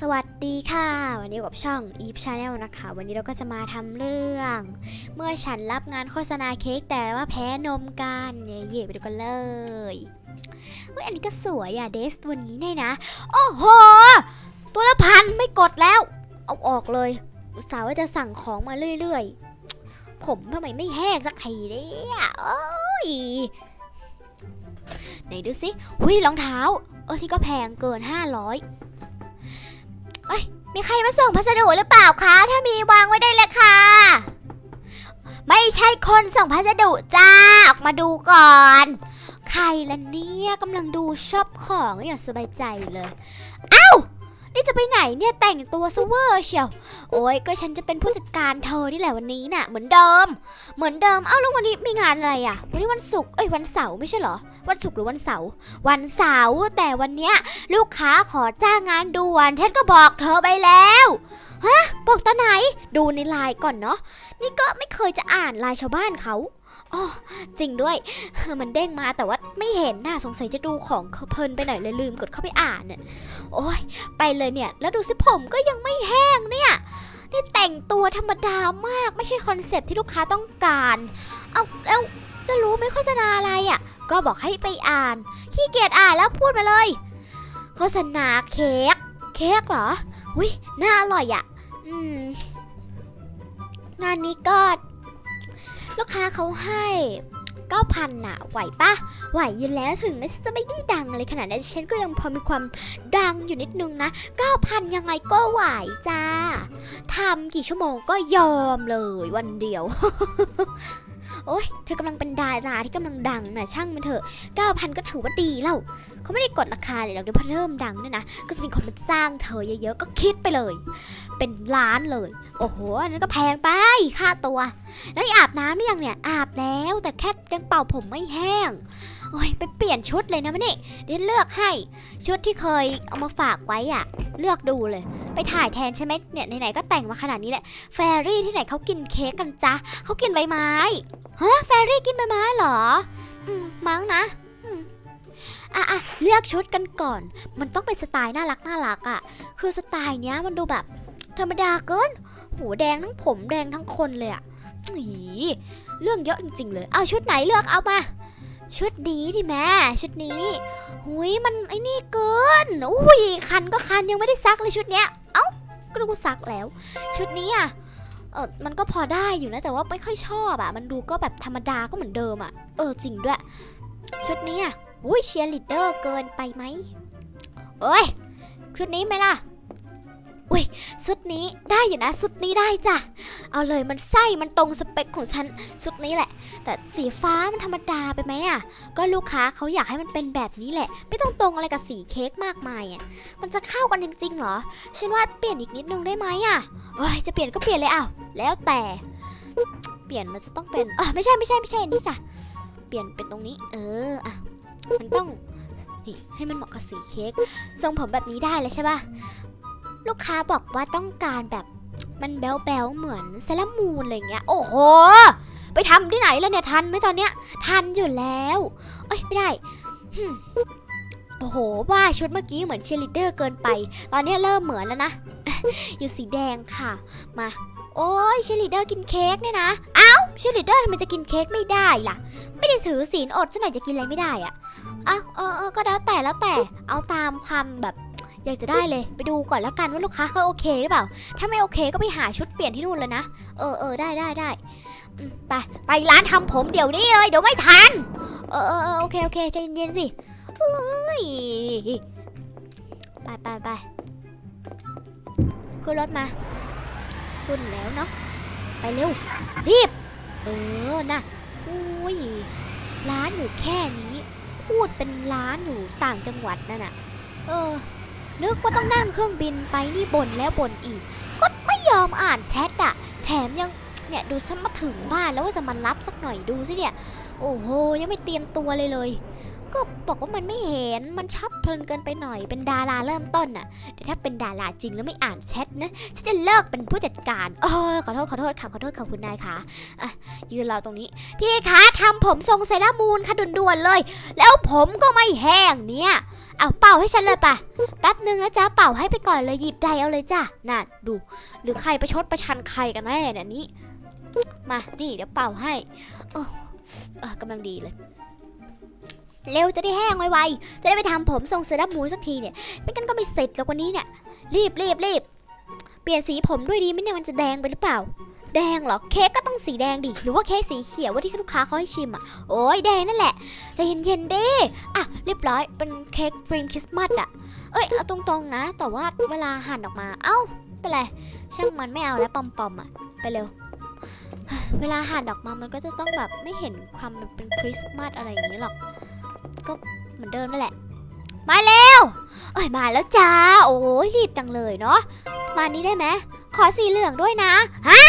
สวัสดีค่ะ วันนี้กับช่อง Eve Channel นะคะ วันนี้เราก็จะมาทำเรื่อง เมื่อฉันรับงานโฆษณาเค้กแต่ว่าแพ้นมกันเนี่ยเย่ไปดูกันเลยเฮ้ยอันนี้ก็สวยอะเดสตัวนี้เนี่ยนะ โอ้โห ตัวละพันไม่กดแล้ว เอาออกเลยสาว่าจะสั่งของมาเรื่อยๆ ผมทำไมไม่แห้งสักทีเนี่ยโอ้ยไหนดูสิหุ้ยรองเท้า เออที่ก็แพงเกิน 500เอ้ย มีใครมาส่งพัสดุหรือเปล่าคะ ถ้ามีวางไว้ได้เลยค่ะ ไม่ใช่คนส่งพัสดุจ้า ออกมาดูก่อน ใครล่ะเนี่ยกำลังดูชอบของอย่างสบายใจเลย เอ้า นี่จะไปไหนเนี่ยแต่งตัวซะเวอร์เชียว โอ้ยก็ฉันจะเป็นผู้จัดการเธอนี่แหละวันนี้น่ะ เหมือนเดิม เหมือนเดิม เอ้าแล้ววันนี้มีงานอะไรอะ วันนี้วันศุกร์ เอ้ยวันเสาร์ไม่ใช่เหรอ วันศุกร์หรือวันเสาร์ วันเสาร์แต่วันเนี้ยลูกค้าขอจ้างงานด่วน ฉันก็บอกเธอไปแล้วฮะบอกตอนไหน ดูในไลน์ก่อนเนาะ นี่ก็ไม่เคยจะอ่านไลน์ชาวบ้านเขา อ๋อจริงด้วย มันเด้งมาแต่ว่าไม่เห็นน่าสงสัยจะดูของเพลินไปหน่อยเลยลืมกดเข้าไปอ่านเนี่ยโอ้ยไปเลยเนี่ย แล้วดูสิผมก็ยังไม่แห้งเนี่ยนี่แต่งตัวธรรมดามากไม่ใช่คอนเซ็ปที่ลูกค้าต้องการ เอาแล้วจะรู้ไหมโฆษณาอะไรอะ ก็บอกให้ไปอ่าน ขี้เกียจอ่านแล้วพูดมาเลย โฆษณาเค้ก เค้กเหรอ อุ้ยน่าอร่อยอะ่ะ อืม งานนี้ก็ ลูกค้าเขาให้เก้าพันน่ะ ไหวปะไหวอยู่แล้วถึงแม้จะไม่ได้ดังอะไรขนาดนั้นฉันก็ยังพอมีความดังอยู่นิดนึงนะเก้าพันยังไงก็ไหวจ้าทำกี่ชั่วโมงก็ยอมเลยวันเดียว โอ๊ยเธอกำลังเป็นดาราที่กำลังดังนะช่างมันเถอะ 9,000 ก็ถือว่าดีแล้วเขาไม่ได้กดราคาเลยหรอกเดี๋ยวพอเริ่มดังเนี่ยนะ ก็จะมีคนมาจ้างเธอเยอะๆ ก็คิดไปเลย เป็นล้านเลย โอ้โหอันนั้นก็แพงไปค่าตัว แล้วอาบน้ำหรือยังเนี่ยอาบแล้วแต่แค่ยังเป่าผมไม่แห้งโอ้ยไปเปลี่ยนชุดเลยนะมันนี่เดี๋ยวเลือกให้ชุดที่เคยเอามาฝากไว้อะเลือกดูเลย ไปถ่ายแทนใช่ไหมเนี่ยไหนๆก็แต่งมาขนาดนี้แหละแฟรี่ที่ไหนเขากินเค้กกันจ๊ะเขากินใบไม้ฮะแฟรี่กินใบไม้เหรอ อืมมั้งนะอะอะเลือกชุดกันก่อน มันต้องเป็นสไตล์น่ารักน่ารักอะ คือสไตล์เนี้ยมันดูแบบ ธรรมดาเกินหูแดงทั้งผมแดงทั้งคนเลยอะอีเรื่องเยอะจริงๆเลย เอาชุดไหนเลือกเอามา ชุดนี้ดิแม่ชุดนี้ หุยมันไอ้นี่เกินอุ้ยคันก็คันยังไม่ได้ซักเลยชุดเนี้ย เอ้าก็ดูว่าซักแล้ว ชุดนี้อะเออมันก็พอได้อยู่นะแต่ว่าไม่ค่อยชอบอะมันดูก็แบบธรรมดาก็เหมือนเดิมอะเออจริงด้วย ชุดนี้อะอุ้ยเชียร์ลีดเดอร์เกินไปไหมเอ้ยชุดนี้ไหมล่ะอุ้ยชุดนี้ได้อยู่นะชุดนี้ได้จ้ะ เอาเลยมันไส้มันตรงสเปคของฉันชุดนี้แหละ แต่สีฟ้ามันธรรมดาไปไหมอะก็ลูกค้าเขาอยากให้มันเป็นแบบนี้แหละ ไม่ต้องตรงอะไรกับสีเค้กมากมายอะมันจะเข้ากันจริงๆเหรอ ฉันว่าเปลี่ยนอีกนิดนึงได้ไหมอะเอ้ยจะเปลี่ยนก็เปลี่ยนเลยอ้าวแล้วแต่ เปลี่ยนมันจะต้องเป็นเออไม่ใช่ไม่ใช่ไม่ใช่นี่จ้ะ เปลี่ยนเป็นตรงนี้ เอออะ มันต้องให้มันเหมาะกับสีเค้ก ทรงผมแบบนี้ได้เลยใช่ป่ะ ลูกค้าบอกว่าต้องการแบบมันแบ๊วๆเหมือนเซรามูนอะไรเงี้ย โอ้โห ไปทำที่ไหนแล้วเนี่ยทันไหมตอนเนี้ย ทันอยู่แล้ว เอ้ยไม่ได้โอ้โหว่าชุดเมื่อกี้เหมือนเชลิเดอร์เกินไป ตอนเนี้ยเริ่มเหมือนแล้วนะ อยู่สีแดงค่ะ มา โอ้ยเชลีดเดอร์กินเค้กเนี่ยนะ เอ้าเชลีดเดอร์ทำไมจะกินเค้กไม่ได้ล่ะ ไม่ได้ถือศีลอดซะหน่อยจะกินอะไรไม่ได้อะเอ้าเออเออก็แล้วแต่แล้วแต่ เอาตามความแบบ อยากจะได้เลยไปดูก่อนแล้วกันว่าลูกค้าเขาโอเคหรือเปล่า ถ้าไม่โอเคก็ไปหาชุดเปลี่ยนที่นู่นเลยนะ เออเออได้ได้ได้ไปไปร้านทำผมเดี๋ยวนี้เลยเดี๋ยวไม่ทัน เออเออโอเคโอเคใจเย็นๆสิเอ้ยไปไปไปขึ้นรถมาขึ้นแล้วเนาะไปเร็วรีบ เออนะอุ้ยร้านอยู่แค่นี้ พูดเป็นร้านอยู่ต่างจังหวัดนั่นน่ะเออ นึกว่าต้องนั่งเครื่องบินไปนี่บ่นแล้วบ่นอีก ก็ไม่ยอมอ่านแชทอะแถมยังเนี่ยดูซะมาถึงบ้านแล้วว่าจะมารับสักหน่อยดูสิเนี่ย โอ้โห ยังไม่เตรียมตัวเลยเลย ก็บอกว่ามันไม่เห็น มันชอบเพลินเกินไปหน่อย เป็นดาราเริ่มต้นน่ะแต่ถ้าเป็นดาราจริงแล้วไม่อ่านแชทนะฉันจะเลิกเป็นผู้จัดการเออขอโทษขอโทษค่ะขอโทษค่ะคุณนายค่ะอะ ยืนรอตรงนี้ พี่คะทำผมทรงเซรามูนค่ะด่วนๆเลย แล้วผมก็ไม่แห้งเนี่ย เอาเป่าให้ฉันเลยปะแป๊บหนึ่งนะจ๊ะเป่าให้ไปก่อนเลยหยิบใดเอาเลยจ้ะน่ะดู หรือใครประชดประชันใครกันแน่เนี่ยนี่มา นี่เดี๋ยวเป่าให้โอ้เออกำลังดีเลย เร็วจะได้แห้งไวๆจะได้ไปทำผมทรงเซรั่มมูนสักทีเนี่ยไม่งั้นก็ไม่เสร็จแล้วกว่านี้เนี่ย รีบรีบรีบเปลี่ยนสีผมด้วยดีไหมเนี่ยมันจะแดงไปหรือเปล่า แดงเหรอเค้กก็ต้องสีแดงดิหรือว่าเค้กสีเขียวว่าที่ลูกค้าเขาให้ชิมอะโอ้ยแดงนั่นแหละจะเย็นๆดิอะเรียบร้อยเป็นเค้กครีมคริสต์มาสอะเอ้ยเอาตรงๆนะ แต่ว่าเวลาหั่นออกมาเอ้าเป็นไรช่างมันไม่เอาแล้วปอมๆอะไปเร็วเวลาหั่นออกมามันก็จะต้องแบบไม่เห็นความเป็นคริสต์มาสอะไรอย่างนี้หรอก ก็เหมือนเดิมนั่นแหละ มาเร็วเอ้ยมาแล้วจ้า โอ้ยรีบจังเลยเนาะ มานี้ได้ไหมขอสีเหลืองด้วยนะ ฮะ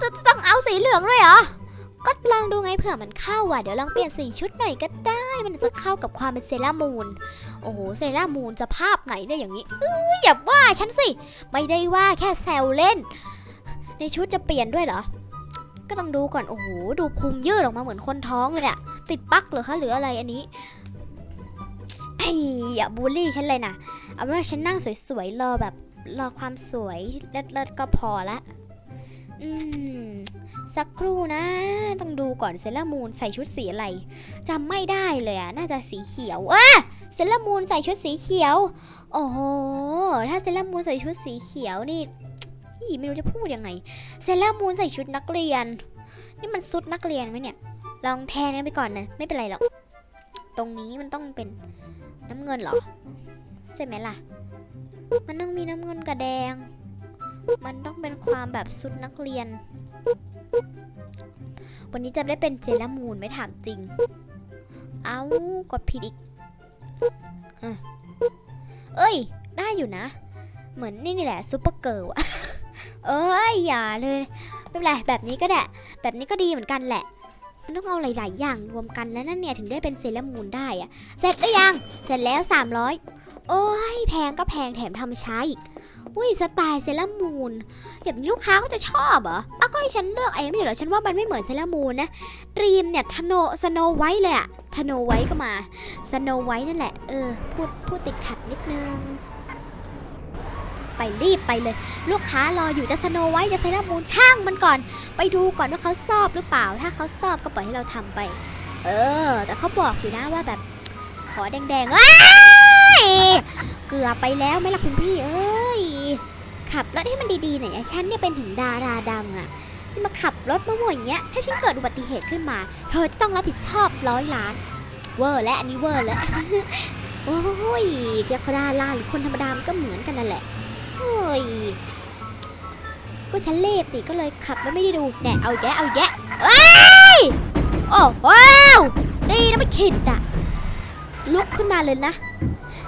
ตตต้องเอาสีเหลืองด้วยเหรอ ก็ลองดูไงเผื่อมันเข้าอะ เดี๋ยวลองเปลี่ยนสีชุดหน่อยก็ได้ มันจะเข้ากับความเป็นเซรามูน โอ้โห เซรามูนจะภาพไหนเนี่ยอย่างนี้เอ้ยอย่าว่าฉันสิ ไม่ได้ว่าแค่แซวเล่น ในชุดจะเปลี่ยนด้วยเหรอ ก็ต้องดูก่อน โอ้โห ดูพุงยืดออกมาเหมือนคนท้องเลยเนี่ยติดปั๊กเหรอคะหรืออะไรอันนี้ไอ้อย่าบูลลี่ฉันเลยนะเอาเป็นว่าฉันนั่งสวยๆรอแบบรอความสวยเลิศๆก็พอละ อืม สักครู่นะ ต้องดูก่อนเซรามูนใส่ชุดสีอะไรจำไม่ได้เลยอะน่าจะสีเขียวเอะเซรามูนใส่ชุดสีเขียว โอ้โห ถ้าเซรามูนใส่ชุดสีเขียวนี่ ไม่รู้จะพูดยังไง เซเลอรามูนใส่ชุดนักเรียน นี่มันซุดนักเรียนไหมเนี่ย ลองแทนกันไปก่อนนะ ไม่เป็นไรหรอก ตรงนี้มันต้องเป็นน้ำเงินเหรอใช่ไหมล่ะ มันต้องมีน้ำเงินกับแดง มันต้องเป็นความแบบซุดนักเรียน วันนี้จะได้เป็นเจลามูนไหม่ถามจริง เอากดผิดอีกอเอ้ย ได้อยู่นะ เหมือนนี่นี่แหละซุปเปอร์เกิร์ลอะ เอ้ยอย่าเลยไม่เป็นไรแบบนี้ก็ได้แบบนี้ก็ดีเหมือนกันแหละ มันต้องเอาหลาย ๆ อย่างรวมกันแล้วนั่นเนี่ยถึงได้เป็นเซรามูนได้อะเสร็จหรือยัง เสร็จแล้ว 300 โอ้ยแพงก็แพงแถมทำช้าอีกอุ้ยสไตล์เซรามูนแบบนี้ลูกค้าเขาจะชอบเหรออ้าวก็ให้ฉันเลือกเองไม่เหรอฉันว่ามันไม่เหมือนเซรามูนนะดรีมเนี่ยทโนสโนไวท์เลยอะทโนไวท์ก็มาสโนไวท์นั่นแหละเออพูดพูดติดขัดนิดนึง ไปรีบไปเลย ลูกค้ารออยู่จะสโนไวท์จะเซรามูนช่างมันก่อน ไปดูก่อนว่าเขาชอบหรือเปล่า ถ้าเขาชอบก็ปล่อยให้เราทำไป เออ แต่เขาบอกอยู่นะว่าแบบ ขอแดงๆว้ยเกือบไปแล้วไหมล่ะคุณพี่เอ้ยขับรถให้มันดีๆหน่อยนะฉันเนี่ยเป็นถึงดาราดังอะจะมาขับรถมั่วๆอย่างเงี้ยถ้าฉันเกิดอุบัติเหตุขึ้นมา เธอจะต้องรับผิดชอบร้อยล้าน เวอร์และอันนี้เวอร์แล้วโอ้ยเกียร์ดาราหรือคนธรรมดามันก็เหมือนกันนั่นแหละ เฮ้ย ก็ฉันเล็บติก็เลยขับแล้วไม่ได้ดูแน่เอาอีกแกเอาอีกแกเอ้ย โอ้ว้าวดีนะไม่ขิดอะลุกขึ้นมาเลยนะ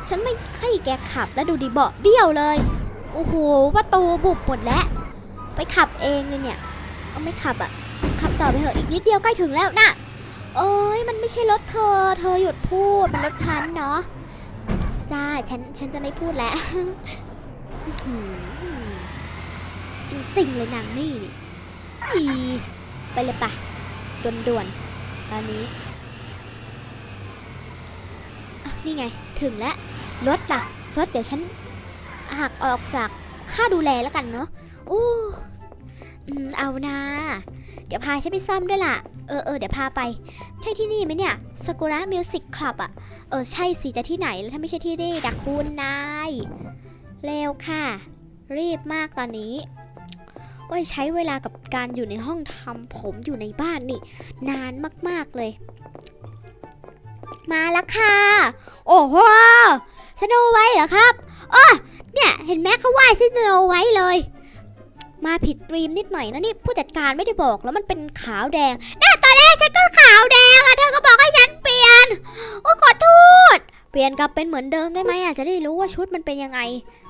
ฉันไม่ให้แกขับแล้วดูดิเบาะเบี้ยวเลย โอ้โหประตูบุบหมดแล้ว ไปขับเองเลยเนี่ย เอาไม่ขับอะขับต่อไปเถอะอีกนิดเดียวใกล้ถึงแล้วนะโอ้ยมันไม่ใช่รถเธอ เธอหยุดพูด มันรถฉันเนาะ จ้า ฉัน ฉันจะไม่พูดแล้ว จริงๆเลยนางนี่นี่อีไปเลยปะด่วนๆ ตอนนี้ นี่ไง ถึงแล้ว รถล่ะ รถเดี๋ยวฉันหักออกจากค่าดูแลแล้วกันเนาะโอ้เอานะเดี๋ยวพาฉันไปซ่อมด้วยล่ะ เออเออเดี๋ยวพาไป ใช่ที่นี่ไหมเนี่ยสกุระมิวสิกคลับอะ เออ ใช่สิจะที่ไหนแล้วถ้าไม่ใช่ที่นี่ดักคุณนาย เร็วค่ะ รีบมากตอนนี้โอ้ยใช้เวลากับการอยู่ในห้องทำผมอยู่ในบ้านนี่ นานมากๆเลย มาแล้วค่ะ โอ้โหสโนไว้เหรอครับอ๋อเนี่ยเห็นไหมเขาว่าสโนไว้เลย มาผิดตรีมนิดหน่อยนะนี่ผู้จัดการไม่ได้บอกแล้วมันเป็นขาวแดงน่าตอนแรกฉันก็ขาวแดงอะเธอก็บอกให้ฉันเปลี่ยนโอ้ขอโทษ เปลี่ยนกลับเป็นเหมือนเดิมได้ไหมอะจะได้รู้ว่าชุดมันเป็นยังไง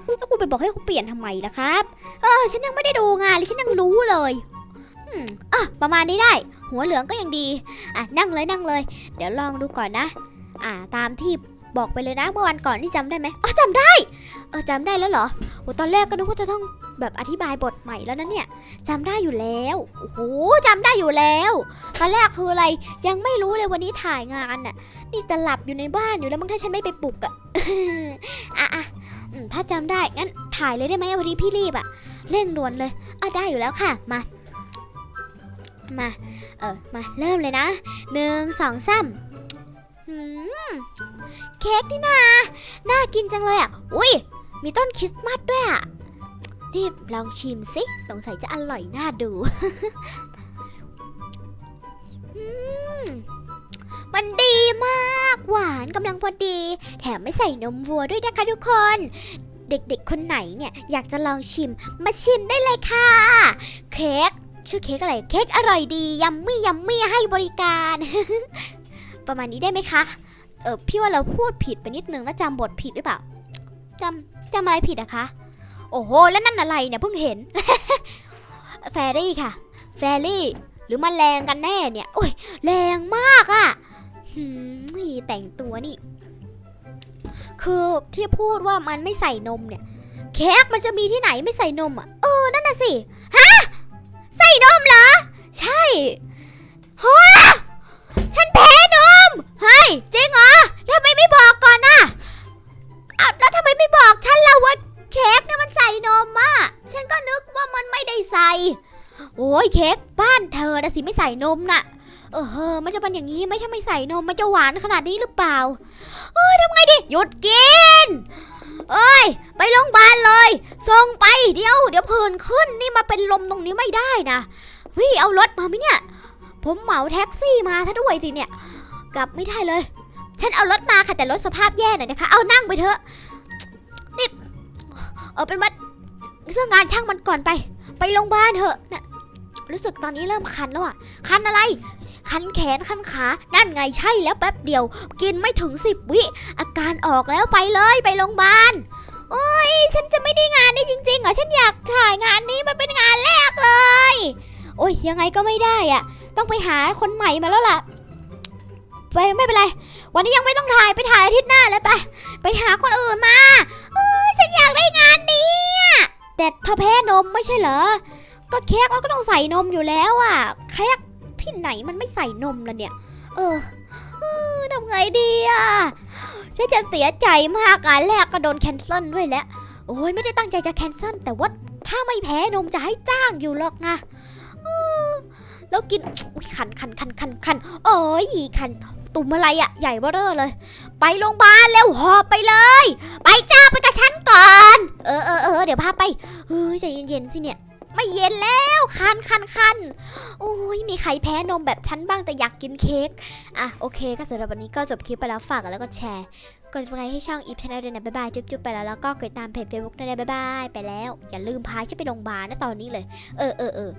แล้วคุณไปบอกให้เขาเปลี่ยนทำไมล่ะครับ เออ ฉันยังไม่ได้ดูงานเลยฉันยังรู้เลยอืมอะประมาณนี้ได้ หัวเหลืองก็ยังดี อะนั่งเลยนั่งเลย เดี๋ยวลองดูก่อนนะ อ่าตามที่บอกไปเลยนะเมื่อวันก่อนนี่จำได้ไหมอ๋อจำได้ เออจำได้แล้วเหรอโอ้ตอนแรกก็นึกว่าจะต้อง แบบอธิบายบทใหม่แล้วนะเนี่ยจำได้อยู่แล้ว โอ้โหจำได้อยู่แล้วตอนแรกคืออะไรยังไม่รู้เลยวันนี้ถ่ายงานน่ะ นี่จะหลับอยู่ในบ้านอยู่แล้วมั้งถ้าฉันไม่ไปปลุกอะอะอะถ้าจำได้งั้นถ่ายเลยได้ไหมวันนี้พี่รีบอะเร่งด่วนเลยอะได้อยู่แล้วค่ะมามาเออมาเริ่มเลยนะหนึ่งสองสามหืมเค้กนี่นาน่ากินจังเลยอะ อุ้ยมีต้นคริสต์มาสด้วยอะ นี่ลองชิมสิ สงสัยจะอร่อยน่าดูมมันดีมากหวานกำลังพอดี แถมไม่ใส่นมวัวด้วยนะคะทุกคน เด็กๆคนไหนเนี่ยอยากจะลองชิม มาชิมได้เลยค่ะ เค้กชื่อเค้กอะไร เค้กอร่อยดียัมมี่ยัมมี่ให้บริการ ประมาณนี้ได้ไหมคะ เออพี่ว่าเราพูดผิดไปนิดนึงแล้วจำบทผิดหรือเปล่าจำจำอะไรผิดอะคะ โอ้โห แล้วนั่นอะไรเนี่ยเพิ่งเห็น แฟรี่ค่ะ แฟรี่ หรือมันแรงกันแน่เนี่ยโอ้ยแรงมากอะหืมแต่งตัวนี่ คือที่พูดว่ามันไม่ใส่นมเนี่ย เค้กมันจะมีที่ไหนไม่ใส่นมอะเออ นั่นน่ะสิ ฮะ ใส่นมเหรอ ใช่ฮะฉันแพ้นม เฮ้ย มันอย่างนี้ไหม่ถ้าไม่ใส่นมมันจะหวานขนาดนี้หรือเปล่า เอ้ยทำไงดี หยุดกิน เอ้ย ไปโรงพยาบาลเลย ส่งไปเดี๋ยว เดี๋ยวผื่นขึ้นนี่มาเป็นลมตรงนี้ไม่ได้นะวิเอารถมาไหมเนี่ย ผมเหมาแท็กซี่มาถ้าด้วยสิเนี่ย กลับไม่ได้เลย ฉันเอารถมาค่ะแต่รถสภาพแย่หน่อยนะคะ เอานั่งไปเถอะ นี่ เออเป็นว่าเสื้องานช่างมันก่อนไป ไปโรงพยาบาลเถอะนะรู้สึกตอนนี้เริ่มคันแล้วอะคันอะไร คันแขนคันขา นั่นไงใช่แล้วแป๊บเดียว กินไม่ถึงสิบวิ อาการออกแล้วไปเลยไปโรงพยาบาล โอ้ยฉันจะไม่ได้งานนี้จริงๆเหรอ ฉันอยากถ่ายงานนี้มันเป็นงานแรกเลย โอ้ยยังไงก็ไม่ได้อะ ต้องไปหาคนใหม่มาแล้วล่ะ ไปไม่เป็นไร วันนี้ยังไม่ต้องถ่ายไปถ่ายอาทิตย์หน้าเลยไป ไปหาคนอื่นมาเออฉันอยากได้งานนี้แต่เธอแพ้นมไม่ใช่เหรอ ก็เค้กมันก็ต้องใส่นมอยู่แล้วอะเค้ก ที่ไหนมันไม่ใส่นมละเนี่ย เออเออทำไงดีอะฉันจะเสียใจมากงานแรกก็โดนแคนเซิลด้วยแหละโอ้ยไม่ได้ตั้งใจจะแคนเซิลแต่ว่าถ้าไม่แพ้นมจะให้จ้างอยู่หรอกนะแล้วกินอุ๊ยคันคันคันคันคันโอ้ยคัน ตุ่มอะไรอะใหญ่เบ้อเร่อเลย ไปโรงพยาบาลเร็วหอบไปเลย ไปจ้าไปกับฉันก่อน เออเออเออเดี๋ยวพาไปเฮ้ยใจเย็นๆสิเนี่ย ไม่เย็นแล้วคันคันคันโอ้ยมีใครแพ้นมแบบฉันบ้างแต่อยากกินเค้กอะโอเค ก็สำหรับวันนี้ก็จบคลิปไปแล้วฝากแล้วก็แชร์กดไลค์ให้ช่องอีฟชาแนลด้วยนะบ๊ายบายจุ๊บๆไปแล้วแล้วก็กดติดตามเพจเฟซบุ๊กด้วยนะบ๊ายบายไปแล้ว อย่าลืมพาฉันไปโรงพยาบาลนะตอนนี้เลย เออเออเออ